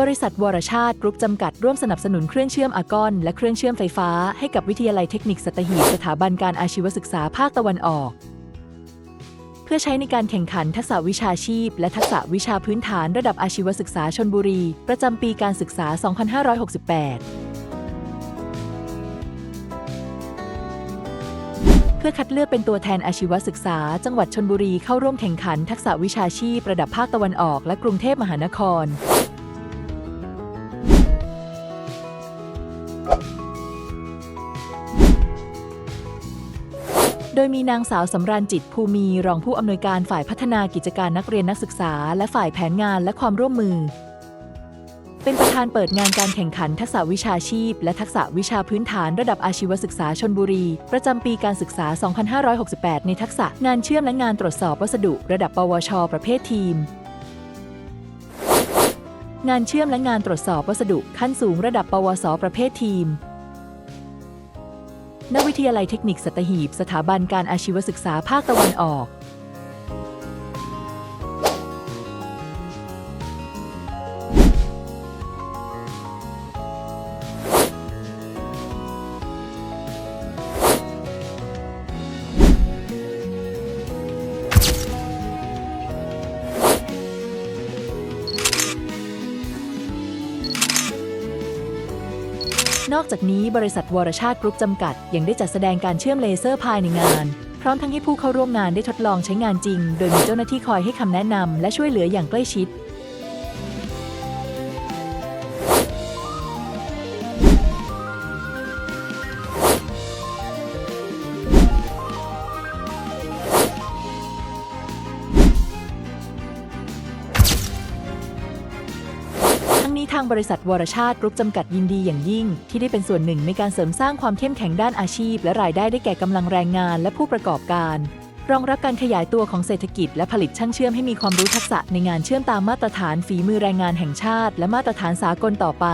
บริษัทวรชาติกรุ๊ปจำกัดร่วมสนับสนุนเครื่องเชื่อมอากอน และเครื่องเชื่อมไฟฟ้าให้กับวิทยาลัยเทคนิคสัตหีบสถาบันการอาชีวศึกษาภาคตะวันออก เพื่อใช้ในการแข่งขันทักษะวิชาชีพ และทักษะวิชาพื้นฐานระดับอาชีวศึกษาชนบุรี ประจำปีการศึกษา 2568เพื่อคัดเลือกเป็นตัวแทนอาชีวศึกษา จังหวัดชนบุรีเข้าร่วมแข่งขันทักษะวิชาชีพระดับภาคตะวันออกและกรุงเทพมหานคร โดยมีนางสาวสำราญจิตภูมีรองผู้อำนวยการฝ่ายพัฒนากิจการนักเรียนนักศึกษา และฝ่ายแผนงานและความร่วมมือ เป็นประธานเปิดงานการแข่งขันทักษะวิชาชีพ และทักษะวิชาพื้นฐานระดับอาชีวศึกษาชนบุรี ประจำปีการศึกษา 2568 ในทักษะงานเชื่อมและงานตรวจสอบวัสดุ ระดับปวช ประเภททีม งานเชื่อมและงานตรวจสอบวัสดุขั้นสูงระดับปวส ประเภททีม ณวิทยาลัยเทคนิคสัตหีบ สถาบันการอาชีวศึกษาภาคตะวันออก นอกจากนี้บริษัทวรชาติกรุ๊ปจำกัด ยังได้จัดแสดงการเชื่อมเลเซอร์ภายในงาน พร้อมทั้งให้ผู้เข้าร่วมงานได้ทดลองใช้งานจริง โดยมีเจ้าหน้าที่คอยให้คำแนะนำและช่วยเหลืออย่างใกล้ชิด ทั้งนี้ทางบริษัทวรชาติกรุ๊ปจำกัดยินดีอย่างยิ่ง ที่ได้เป็นส่วนหนึ่งในการเสริมสร้างความเข้มแข็งด้านอาชีพ และรายได้ได้แก่กำลังแรงงานและผู้ประกอบการ รองรับการขยายตัวของเศรษฐกิจ และผลิตช่างเชื่อมให้มีความรู้ทักษะในงานเชื่อมตามมาตรฐานฝีมือแรงงานแห่งชาติ และมาตรฐานสากลต่อไป